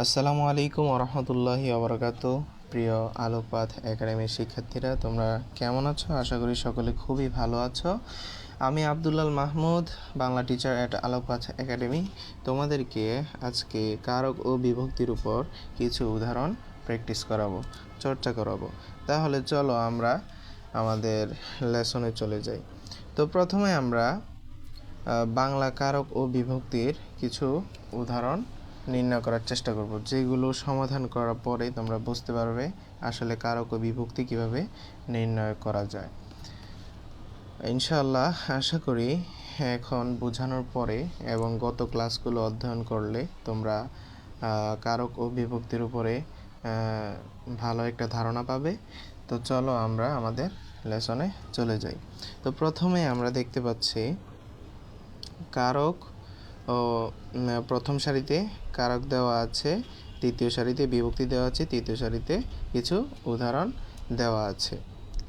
আসসালামু আলাইকুম রহমতুল্লাহি আবরকাত প্রিয় আলোকপাত একাডেমির শিক্ষার্থীরা, তোমরা কেমন আছো? আশা করি সকলে খুবই ভালো আছো। আমি Abdullah Al Mahmud, Bangla teacher at Alokpat academy. তোমাদেরকে আজকে কারক ও বিভক্তির উপর কিছু উদাহরণ প্র্যাকটিস করাবো, চর্চা করাবো। তাহলে চলো আমরা আমাদের লেসনে চলে যাই। তো প্রথমে আমরা বাংলা কারক ও বিভক্তির কিছু উদাহরণ নির্ণয় করার চেষ্টা করব। যেগুলো সমাধান করার পরে তোমরা বুঝতে পারবে আসলে কারক ও বিভক্তি কীভাবে নির্ণয় করা যায়। ইনশাআল্লাহ, আশা করি এখন বোঝানোর পরে এবং গত ক্লাসগুলো অধ্যয়ন করলে তোমরা কারক ও বিভক্তির উপরে ভালো একটা ধারণা পাবে। তো চলো আমরা আমাদের লেসনে চলে যাই। তো প্রথমে আমরা দেখতে পাচ্ছি কারক ও প্রথম সারিতে কারক দেওয়া আছে, দ্বিতীয় সারিতে বিভক্তি দেওয়া আছে, তৃতীয় সারিতে কিছু উদাহরণ দেওয়া আছে,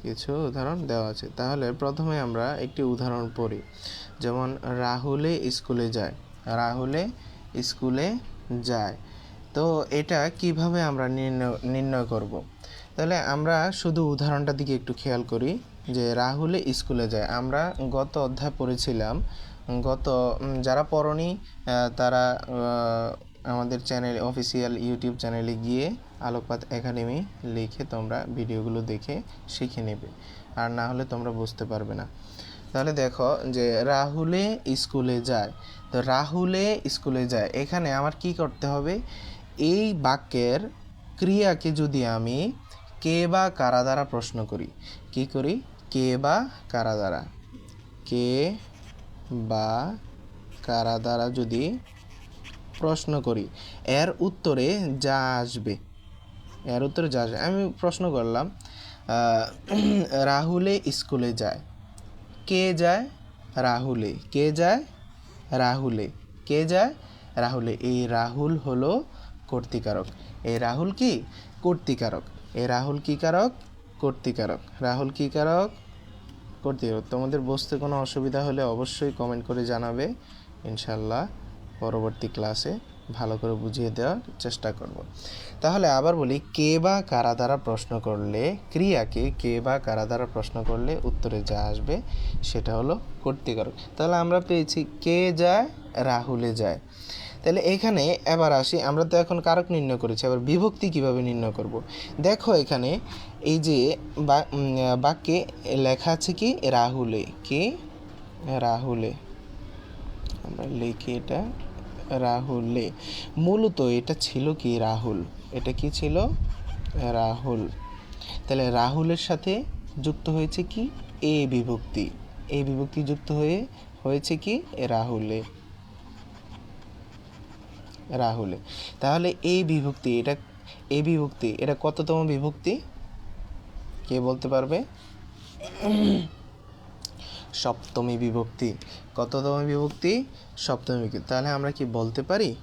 কিছু উদাহরণ দেওয়া আছে। তাহলে প্রথমে আমরা একটি উদাহরণ পড়ি। যেমন, রাহুলে স্কুলে যায়, রাহুলে স্কুলে যায়। তো এটা কীভাবে আমরা নির্ণয় নির্ণয় করব? তাহলে আমরা শুধু উদাহরণটার দিকে একটু খেয়াল করি যে, রাহুলে স্কুলে যায়। আমরা গত অধ্যায় পড়েছিলাম গত যারা পড়নি তারা আমাদের চ্যানেল, অফিসিয়াল ইউটিউব চ্যানেলে গিয়ে আলোকপাত একাডেমি লিখে তোমরা ভিডিওগুলো দেখে শিখে নেবে। আর না হলে তোমরা বুঝতে পারবে না। তাহলে দেখো যে রাহুলে স্কুলে যায়। তো রাহুলে স্কুলে যায়। এখানে আমার কি করতে হবে? এই বাক্যের ক্রিয়াকে যদি আমি কে বা কারা দ্বারা প্রশ্ন করি? কি করি? কে বা কারা দ্বারা? কে বা কারা দ্বারা যদি প্রশ্ন করি, এর উত্তরে যা আসবে। এর উত্তরে যা আসবে। আমি প্রশ্ন করলাম রাহুলে স্কুলে যায়, কে যায়? রাহুলে। কে যায়? রাহুলে। কে যায়? রাহুলে। এই রাহুল হলো কর্তিকারক। এই রাহুল কি? কর্তিকারক। এই রাহুল কি কারক? কর্তিকারক। রাহুল কি কারক? কর্তিকারক তোমাদের বুঝতে কোনো অসুবিধা হলে অবশ্যই কমেন্ট করে জানাবে। ইনশাল্লাহ পরবর্তী ক্লাসে ভালো করে বুঝিয়ে দেওয়ার চেষ্টা করব। তাহলে আবার বলি, কে বা কারা দ্বারা প্রশ্ন করলে, ক্রিয়াকে কে বা কারা দ্বারা প্রশ্ন করলে উত্তরে যা আসবে সেটা হলো কর্তিকারক তাহলে আমরা পেয়েছি কে যায়, রাহুলে যায়। তাহলে এখানে এবার আসি, আমরা তো এখন কারক নির্ণয় করেছি আবার বিভক্তি কীভাবে নির্ণয় করব? দেখো এখানে এই যে বাক্যে লেখা আছে কি? রাহুলে। কে? রাহুলে। আমরা লিখি এটা রাহুলে। মূলত এটা ছিল কি রাহুল? এটা কি ছিল? রাহুল। তাহলে রাহুলের সাথে যুক্ত হয়েছে কি? এ বিভক্তি। এই বিভক্তি যুক্ত হয়ে হয়েছে কি? রাহুলে। রাহুলে। তাহলে এই বিভক্তি, এটা এই বিভক্তি, এটা কততম বিভক্তি? কে বলতে পারবে? সপ্তমী বিভক্তি। কততম বিভক্তি? সপ্তমী বিভক্তি। তাহলে আমরা কি বলতে পারি?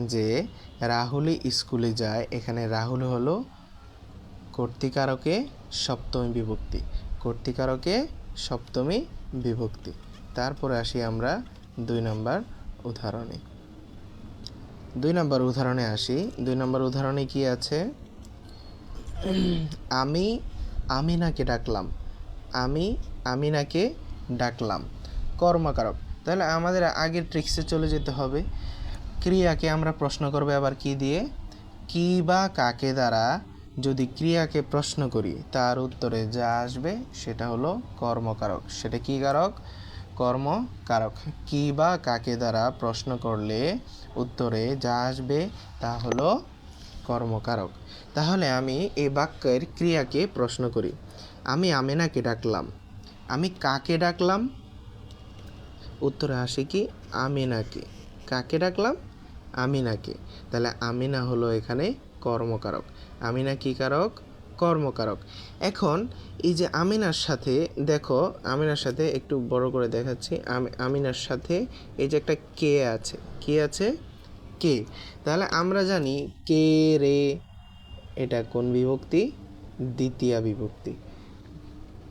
যে রাহুলে স্কুলে যায়, এখানে রাহুল হলো কর্তিকারকে সপ্তমী বিভক্তি। কর্তিকারকে সপ্তমী বিভক্তি। তারপরে আসি আমরা দুই নম্বর উদাহরণে। দুই নম্বর উদাহরণে আসি। দুই নম্বর উদাহরণে কি আছে? আমি আমিনাকে ডাকলাম। আমি আমিনাকে ডাকলাম। কর্মকারক, তাহলে আমাদের আগের ট্রিক্সে চলে যেতে হবে। ক্রিয়াকে আমরা প্রশ্ন করব আবার কি দিয়ে? কি বা কাকে দ্বারা যদি ক্রিয়াকে প্রশ্ন করি, তার উত্তরে যা আসবে সেটা হলো কর্মকারক। সেটা কি কারক? কর্মকারক। কি বা কাকে দ্বারা প্রশ্ন করলে উত্তরে যা আসবে তা হলো কর্মকারক। তাহলে আমি এই বাক্যের ক্রিয়াকে প্রশ্ন করি। আমি আমেনাকে ডাকলাম। আমি কাকে ডাকলাম? উত্তরে আসে কি, আমিনাকে। কাকে ডাকলাম? আমিনাকে। তাহলে আমিনা হলো এখানে কর্মকারক। আমিনা কি কারক? কর্মকারক। এখন এই যে আমিনার সাথে, দেখো, আমিনার সাথে একটু বড় করে দেখাচ্ছি। আমি- আমিনার সাথে এই যে একটা কে আছে। কে আছে? কে? তাহলে আমরা জানি কে রে, এটা কোন বিভক্তি? দ্বিতীয় বিভক্তি।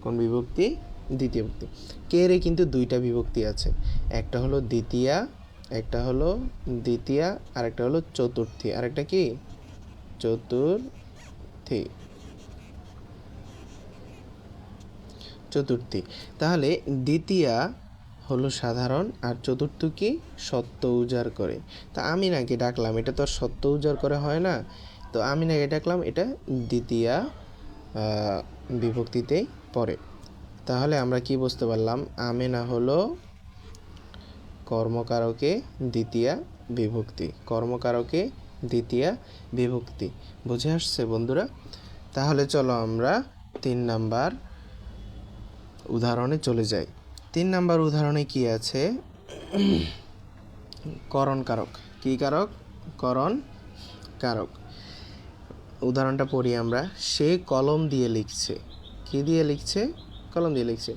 কোন বিভক্তি? দ্বিতীয় বিভক্তি। কে রে কিন্তু দুইটা বিভক্তি আছে। একটা হলো দ্বিতীয়া, একটা হলো দ্বিতীয়া আর একটা হলো চতুর্থী। আর একটা কি? চতুর্থী। চতুর্থী। তাহলে দ্বিতীয়া হলো সাধারণ আর চতুর্থ কি সত্য উজাড় করে। তা আমি নাকি ডাকলাম, এটা তো আর সত্য উজাড় করে হয় না। তো আমি নাকি ডাকলাম, এটা দ্বিতীয়া বিভক্তিতেই পড়ে। তাহলে আমরা কি বুঝতে পারলাম? আমেনা হলো কর্মকারকে দ্বিতীয়া বিভক্তি, কর্মকারকে দ্বিতীয়া বিভক্তি। বুঝে আসছে বন্ধুরা? তাহলে চলো আমরা তিন নাম্বার উদাহরণে চলে যাই। তিন নাম্বার উদাহরণে কি আছে? করণ কারক। কি কারক? করণ কারক। উদাহরণটা পড়ি আমরা। সে কলম দিয়ে লিখছে। কি দিয়ে লিখছে? কলম দিয়ে লিখছে।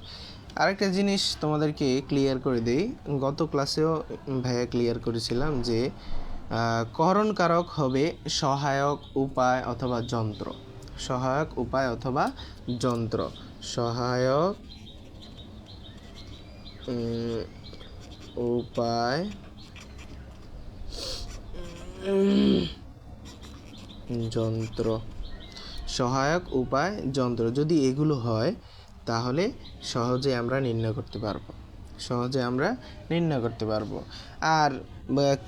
আরেকটা জিনিস তোমাদেরকে ক্লিয়ার করে দেই। গত ক্লাসেও ভাইয়া ক্লিয়ার করেছিলাম যে করণ কারক হবে সহায়ক উপায় অথবা যন্ত্র। সহায়ক উপায় অথবা যন্ত্র। সহায়ক উপায়? যন্ত্র। সহায়ক উপায় যন্ত্র। যদি এগুলো হয়, তাহলে সহজে আমরা নির্ণয় করতে পারব। সহজে আমরা নির্ণয় করতে পারব। আর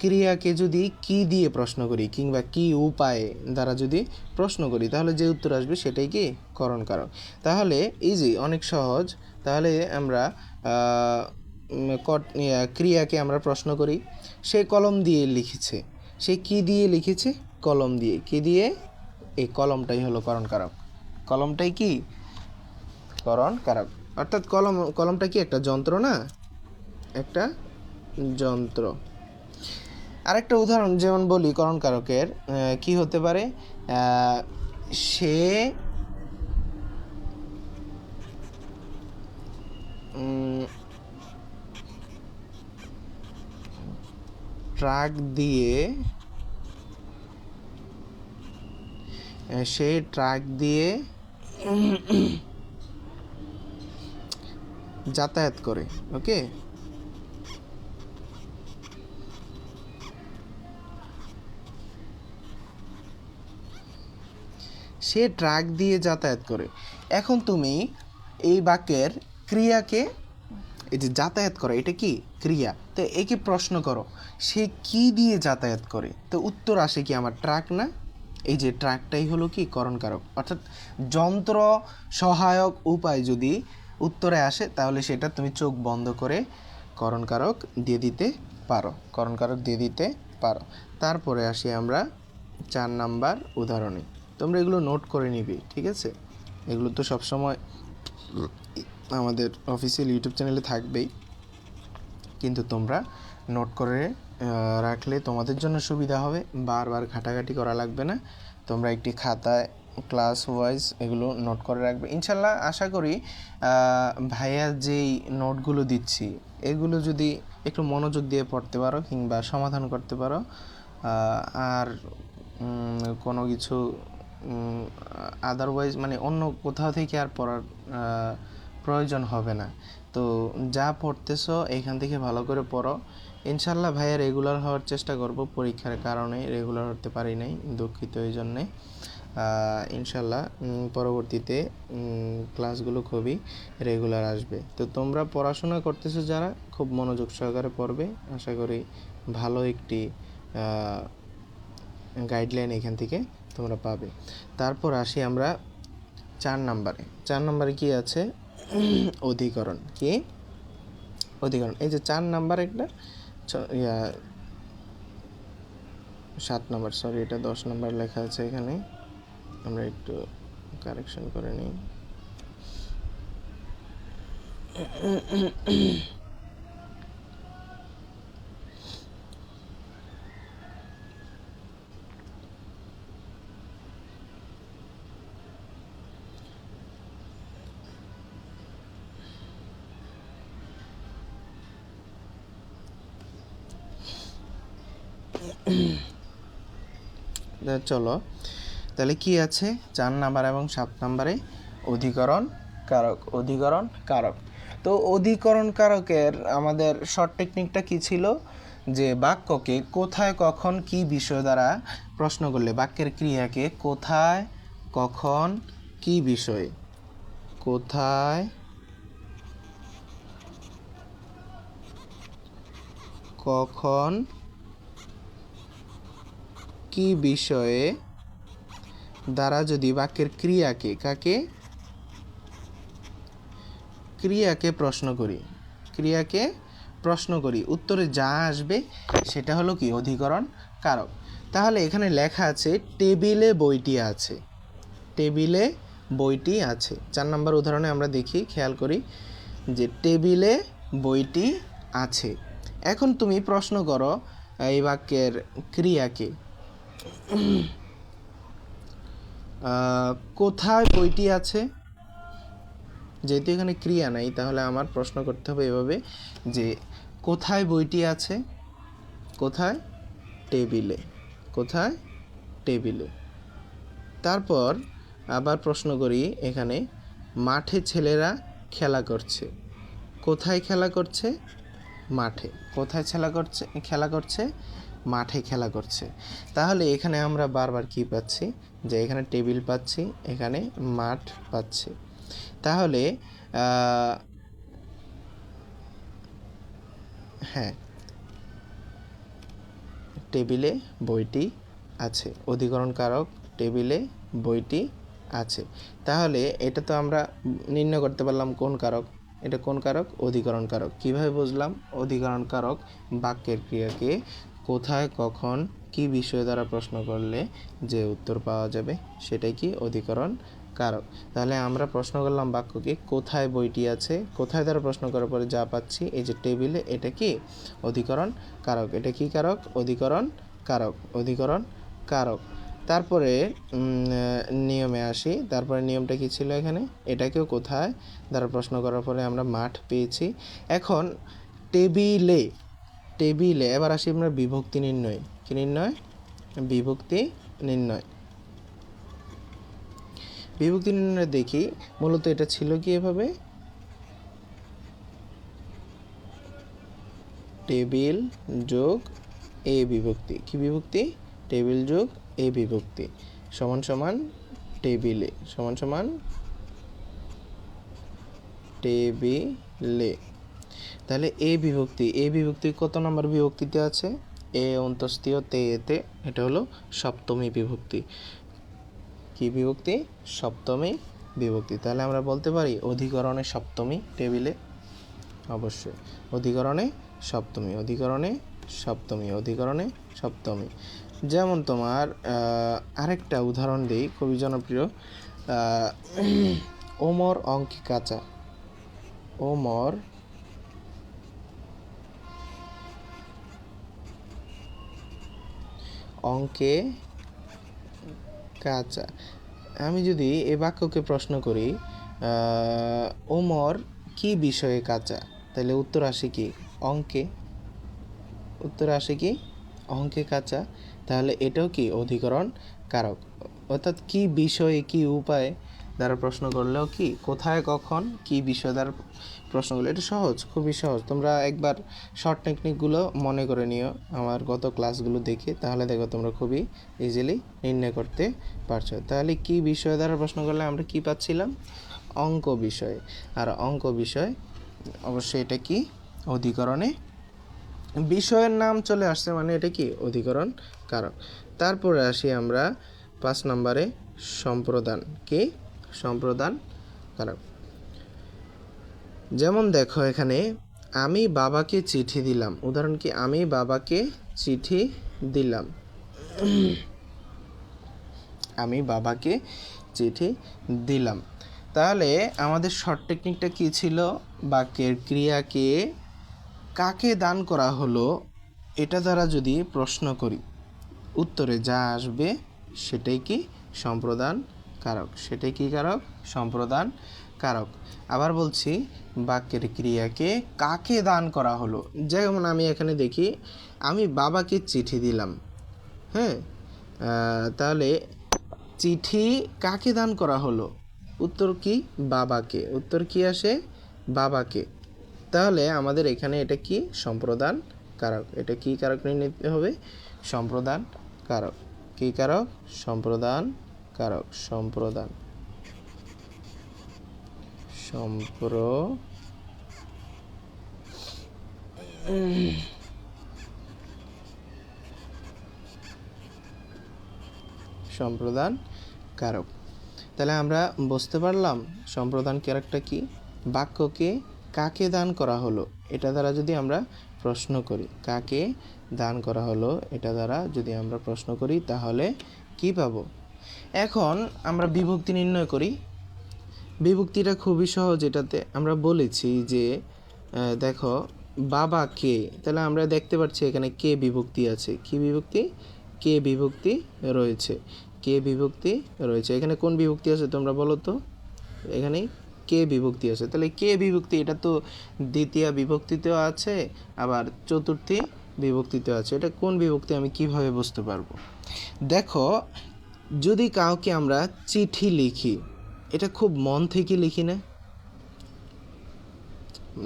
ক্রিয়াকে যদি কি দিয়ে প্রশ্ন করি, কিংবা কি উপায়ে দ্বারা যদি প্রশ্ন করি, তাহলে যে উত্তর আসবে সেটাই কি? করণ কারক তাহলে ইজি অনেক সহজ। তাহলে আমরা ক্রিয়াকে আমরা প্রশ্ন করি। সে কলম দিয়ে লিখেছে। সে কি দিয়ে লিখেছে? কলম দিয়ে। কি দিয়ে? এই কলমটাই হলো করণ কারক কলমটাই কি? করণ কারক অর্থাৎ কলম কলমটা কি একটা যন্ত্র না? একটা যন্ত্র। আরেকটা উদাহরণ যেমন বলি করণ কারকের আহ, কি হতে পারে? সে ট্রাক দিয়ে আহ, সে ট্রাক দিয়ে যাতায়াত করে ওকে? সে ট্রাক দিয়ে যাতায়াত করে। এখন তুমি এই বাক্যের ক্রিয়াকে এই যে যাতায়াত করে, এটা কি? ক্রিয়া। তো একে প্রশ্ন করো, সে কি দিয়ে যাতায়াত করে? তো উত্তর আসে কি আমার ট্রাক না? এই যে ট্রাকটাই হলো কি? করণকারক। অর্থাৎ যন্ত্র সহায়ক উপায় যদি উত্তরে আসে, তাহলে সেটা তুমি চোখ বন্ধ করে করণকারক দিয়ে দিতে পারো। করণকারক দিয়ে দিতে পারো। তারপরে আসি আমরা চার নাম্বার উদাহরণে। তোমরা এগুলো নোট করে নিবি, ঠিক আছে? এগুলো তো সবসময় আমাদের অফিসিয়াল ইউটিউব চ্যানেলে থাকবেই। কিন্তু তোমরা নোট করে রাখলে তোমাদের জন্য সুবিধা হবে। বারবার ঘাটাঘাটি করা লাগবে না। তোমরা একটি খাতায় ক্লাস ওয়াইজ এগুলো নোট করে রাখবে। ইনশাল্লাহ আশা করি ভাইয়া যেই নোটগুলো দিচ্ছি, এগুলো যদি একটু মনোযোগ দিয়ে পড়তে পারো কিংবা সমাধান করতে পারো আর কোনো কিছু আদারওয়াইজ মানে অন্য কোথাও থেকে আর পড়ার প্রয়োজন হবে না। তো যা পড়তেছো এখান থেকে ভালো করে পড়ো। ইনশাল্লাহ ভাইয়া রেগুলার হওয়ার চেষ্টা করব পরীক্ষার কারণে। রেগুলার হতে পারি নাই, দুঃখিত এই জন্যে। ইনশাল্লাহ পরবর্তীতে ক্লাসগুলো খুবই রেগুলার আসবে। তো তোমরা পড়াশোনা করতেছো যারা, খুব মনোযোগ সহকারে পড়বে। আশা করি ভালো একটি গাইডলাইন এখান থেকে তোমরা পাবে। তারপর আসি আমরা চার নাম্বারে। চার নাম্বারে কি আছে? অধিকরণ, কি? অধিকরণ। এই যে চার নাম্বার একটা ইয়া, সাত নাম্বার সরি এটা দশ নাম্বার লেখা আছে এখানে। আমরা একটু কারেকশন করে নিই। চলো। তাহলে কি আছে? চার নাম্বার এবং সাত নাম্বারে অধিকরণ কারক অধিকরণ কারক। তো অধিকরণ কারকের আমাদের শর্ট টেকনিকটা কি ছিল? যে বাক্যকে কোথায়, কখন, কি বিষয় দ্বারা প্রশ্ন করলে, বাক্যের ক্রিয়াকে কোথায়, কখন, কি বিষয়ে? কোথায়, কখন কি বিষয়ে দ্বারা যদি বাক্যের ক্রিয়াকে, কাকে? ক্রিয়াকে প্রশ্ন করি। ক্রিয়াকে প্রশ্ন করি। উত্তরে যা আসবে সেটা হলো কি? অধিকরণ কারক। তাহলে এখানে লেখা আছে, টেবিলে বইটি আছে। টেবিলে বইটি আছে। চার নম্বর উদাহরণে আমরা দেখি, খেয়াল করি যে টেবিলে বইটি আছে। এখন তুমি প্রশ্ন করো, এই বাক্যের ক্রিয়াকে। কোথায় বইটি আছে? যেহেতু এখানে ক্রিয়া নাই, তাহলে আমার প্রশ্ন করতে হবে এভাবে যে কোথায় বইটি আছে? কোথায়? টেবিলে। কোথায়? টেবিলে। তারপর আবার প্রশ্ন করি, এখানে মাঠে ছেলেরা খেলা করছে। কোথায় খেলা করছে? মাঠে। কোথায় খেলা করছে? খেলা করছে? মাঠে খেলা করছে। তাহলে এখানে আমরা বারবার কি পাচ্ছি? যে এখানে টেবিল পাচ্ছি, এখানে মাঠ পাচ্ছি। তাহলে হ্যাঁ টেবিলে বইটি আছে। অধিকরণ কারক টেবিলে বইটি আছে। তাহলে এটা তো আমরা নির্ণয় করতে পারলাম কোন কারক। এটা কোন কারক? অধিকরণ কারক কীভাবে বুঝলাম? অধিকরণ কারক বাক্যের ক্রিয়াকে কোথায়, কখন, কি বিষয় দ্বারা প্রশ্ন করলে যে উত্তর পাওয়া যাবে, সেটাই কি অধিকরণ কারক? তাহলে আমরা প্রশ্ন করলাম বাক্যকে, কোথায় বইটি আছে, কোথায় দ্বারা প্রশ্ন করার পরে যা পাচ্ছি, এই যে টেবিলে এটা কি? অধিকরণ কারক। এটা কি কারক? অধিকরণ কারক। অধিকরণ কারক। তারপরে নিয়মে আসি। তারপরে নিয়মটা কি ছিল এখানে? এটাকেও কোথায় দ্বারা প্রশ্ন করার পরে আমরা মাঠ পেয়েছি। এখন টেবিলে টেবিলে, এবার আসি আমরা বিভক্তি নির্ণয়। কি নির্ণয়? বিভক্তি নির্ণয়। বিভক্তি নির্ণয় দেখি, মূলত এটা ছিল কি এভাবে? টেবিল যোগ এ বিভক্তি। কি বিভক্তি? টেবিল যোগ এ বিভক্তি। সমান সমান টেবিলে। সমান সমান টেবিলে। তাহলে এ বিভক্তি এ বিভক্তি কত নম্বর বিভক্তিতে আছে? এ অন্তস্তীয় তে এতে এটা হলো সপ্তমী বিভক্তি। কি বিভক্তি? সপ্তমী বিভক্তি। তাহলে আমরা বলতে পারি অধিকরণে সপ্তমী টেবিলে। অবশ্যই। অধিকরণে সপ্তমী অধিকরণে সপ্তমী অধিকরণে সপ্তমী। যেমন তোমার আরেকটা উদাহরণ দিই, খুবই জনপ্রিয়। ওমর অঙ্কে কাঁচা ওমর অঙ্কে কাঁচা। আমি যদি এ বাক্যকে প্রশ্ন করি ওমর কি বিষয়ে কাঁচা? তাহলে উত্তর আসে কি? অঙ্কে। উত্তর আসে কি? অঙ্কে কাঁচা। তাহলে এটাও কি অধিকরণ কারক? অর্থাৎ কি বিষয়ে কি উপায়ে দ্বারা প্রশ্ন করলেও কি, কোথায়, কখন, কি বিষয় দ্বারা প্রশ্ন করলে এটা সহজ, খুবই সহজ। তোমরা একবার শর্ট টেকনিকগুলো মনে করে নিও, আমার গত ক্লাসগুলো দেখে, তাহলে দেখো তোমরা খুবই ইজিলি নির্ণয় করতে পারছ। তাহলে কি বিষয় দ্বারা প্রশ্ন করলে আমরা কি পাচ্ছিলাম? অঙ্ক বিষয়। আর অঙ্ক বিষয়, অবশ্যই এটা কি? অধিকরণে। বিষয়ের নাম চলে আসছে মানে এটা কি? অধিকরণ কারক। তারপরে আসি আমরা পাঁচ নম্বরে সম্প্রদান। কি? সম্প্রদান কারক যেমন দেখো এখানে, আমি বাবাকে চিঠি দিলাম। উদাহরণ কি, আমি বাবাকে চিঠি দিলাম। আমি বাবাকে চিঠি দিলাম। তাহলে আমাদের শর্ট টেকনিকটা কী ছিল? বাক্যের ক্রিয়াকে কাকে দান করা হলো, এটা দ্বারা যদি প্রশ্ন করি, উত্তরে যা আসবে সেটাই কি সম্প্রদান কারক। সেটাই কি কারক? সম্প্রদান কারক। আবার বলছি, বাক্যের ক্রিয়াকে কাকে দান করা হলো? যেমন আমি এখানে দেখি, আমি বাবাকে চিঠি দিলাম। হ্যাঁ? তাহলে চিঠি কাকে দান করা হলো? উত্তর কি? বাবাকে। উত্তর কি আসে? বাবাকে। তাহলে আমাদের এখানে এটা কি? সম্প্রদান কারক। এটা কি কারক নিতে হবে? সম্প্রদান কারক। কি কারক? সম্প্রদান কারক, সম্প্রদান। সম্প্র সম্প্রদান কারক। তাহলে আমরা বুঝতে পারলাম সম্প্রদান কারকটা কি? বাক্যকে কাকে দান করা হলো? এটা দ্বারা যদি আমরা প্রশ্ন করি, কাকে দান করা হলো? এটা দ্বারা যদি আমরা প্রশ্ন করি, তাহলে কি পাবো? এখন আমরা বিভক্তি নির্ণয় করি। বিভক্তিটা খুবই সহজ, এটাতে আমরা বলেছি যে দেখো, বাবা কে, তাহলে আমরা দেখতে পাচ্ছি এখানে কে বিভক্তি আছে। কি বিভক্তি? কে বিভক্তি রয়েছে। কে বিভক্তি রয়েছে। এখানে কোন বিভক্তি আছে তোমরা বলো তো? এখানে কে বিভক্তি আছে। তাহলে কে বিভক্তি, এটা তো দ্বিতীয় বিভক্তিতেও আছে, আবার চতুর্থী বিভক্তিতেও আছে। এটা কোন বিভক্তি আমি কীভাবে বুঝতে পারব? দেখো যদি কাউকে আমরা চিঠি লিখি, এটা খুব মন থেকে লিখি না?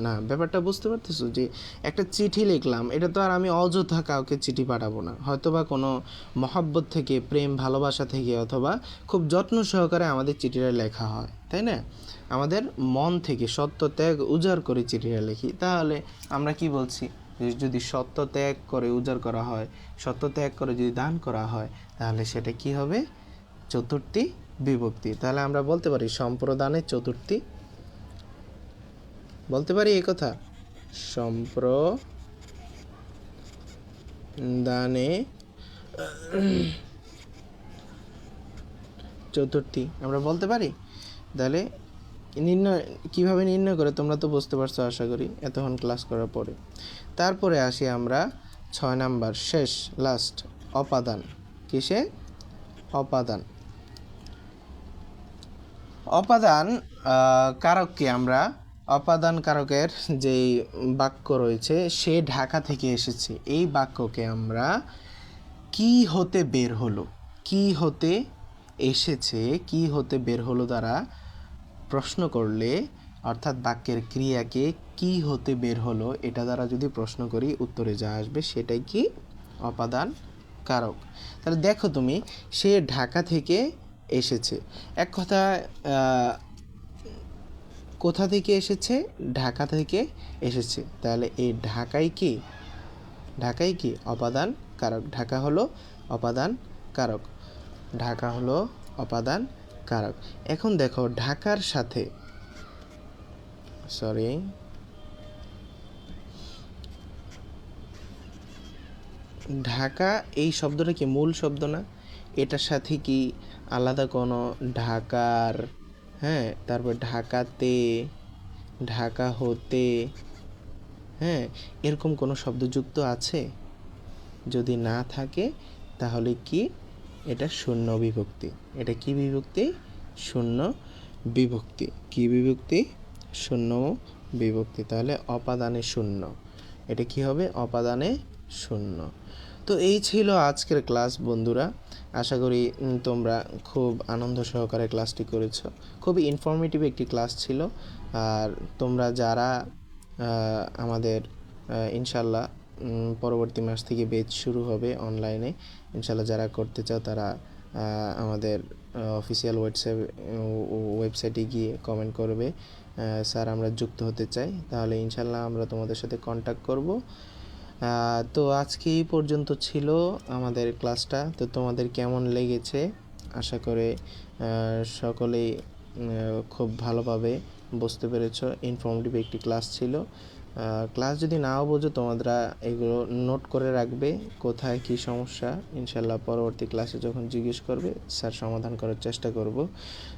না, ব্যাপারটা বুঝতে পারতেছো যে একটা চিঠি লিখলাম, এটা তো আর আমি অযথা কাউকে চিঠি পাঠাবো না। হয়তোবা কোনো মহাব্বত থেকে, প্রেম, ভালোবাসা থেকে অথবা খুব যত্ন সহকারে আমাদের চিঠিটা লেখা হয়, তাই না? আমাদের মন থেকে সত্য ত্যাগ উজাড় করে চিঠিটা লিখি, তাহলে আমরা কি বলছি? যদি সত্য ত্যাগ করে, উজাড় করা হয়, সত্য ত্যাগ করে যদি দান করা হয়, তাহলে সেটা কি হবে? চতুর্থী বিভক্তি। তাহলে আমরা বলতে পারি সম্প্রদানের চতুর্থী। বলতে পারি এই কথা, সম্প্রদানে চতুর্থী। আমরা বলতে পারি? তাহলে নির্ণয়, কীভাবে নির্ণয় করে তোমরা তো বুঝতে পারছ, আশা করি, এতক্ষণ ক্লাস করার পরে। তারপরে আসি আমরা ছয় নাম্বার, শেষ লাস্ট অপাদান। কিসে? অপাদান। অপাদান কারককে আমরা? অপাদান কারকের যে বাক্য রয়েছে, সে ঢাকা থেকে এসেছে। এই বাক্যকে আমরা কি হতে বের হলো? কি হতে এসেছে? কি হতে বের হলো দ্বারা প্রশ্ন করলে, অর্থাৎ বাক্যের ক্রিয়াকে কি হতে বের হলো, এটা দ্বারা যদি প্রশ্ন করি, উত্তরে যা আসবে সেটাই কি? অপাদান কারক। তাহলে দেখো তুমি, সে ঢাকা থেকে এসেছে। এক কথা কোথা থেকে এসেছে? ঢাকা থেকে এসেছে। তাহলে এই ঢাকাই কি? ঢাকাই কি? অপাদান কারক। ঢাকা হলো অপাদান কারক। ঢাকা হলো অপাদান কারক। এখন দেখো, ঢাকার সাথে সরি ঢাকা, এই শব্দটা কি মূল শব্দ না? এটার সাথে কি আলাদা কোনো ঢাকার হ্যাঁ তারপর ঢাকাতে, ঢাকা হতে হ্যাঁ এরকম কোনো শব্দ যুক্ত আছে? যদি না থাকে, তাহলে কি? এটা শূন্য বিভক্তি। এটা কি বিভক্তি? শূন্য বিভক্তি। কি বিভক্তি? শূন্য বিভক্তি। তাহলে অপাদানে শূন্য। এটা কি হবে? অপাদানে শূন্য। তো এই ছিল আজকের ক্লাস, বন্ধুরা। আশা করি তোমরা খুব আনন্দ সহকারে ক্লাসটি করেছ। খুবই ইনফরমেটিভ একটি ক্লাস ছিল। আর তোমরা যারা আমাদের ইনশাল্লাহ পরবর্তী মাস থেকে বেচ শুরু হবে অনলাইনে ইনশাল্লাহ যারা করতে চাও তারা আমাদের অফিসিয়াল হোয়াটসঅ্যাপ ওয়েবসাইটে গিয়ে কমেন্ট করবে। স্যার আমরা যুক্ত হতে চাই। তাহলে ইনশাল্লাহ আমরা তোমাদের সাথে কন্ট্যাক্ট করব। তো আজকে এই পর্যন্ত ছিল আমাদের ক্লাসটা। তো তোমাদের কেমন লেগেছে? আশা করে সকলেই খুব ভালোভাবে বুঝতে পেরেছ। ইনফর্মেটিভ একটি ক্লাস ছিল। ক্লাস যদি নাও বোঝো, তোমরা এগুলো নোট করে রাখবে কোথায় কি সমস্যা। ইনশাল্লাহ পরবর্তী ক্লাসে যখন জিজ্ঞেস করবে, স্যার সমাধান করার চেষ্টা করব।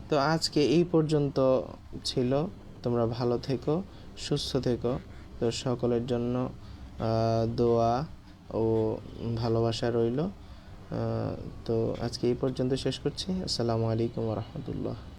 তো আজকে এই পর্যন্ত ছিল। তোমরা ভালো থেকো, সুস্থ থেকো। তো সকলের জন্য দোয়া ও ভালোবাসা রইল। তো আজকে এই পর্যন্ত শেষ করছি। আসসালামু আলাইকুম রহমতুল্লাহ।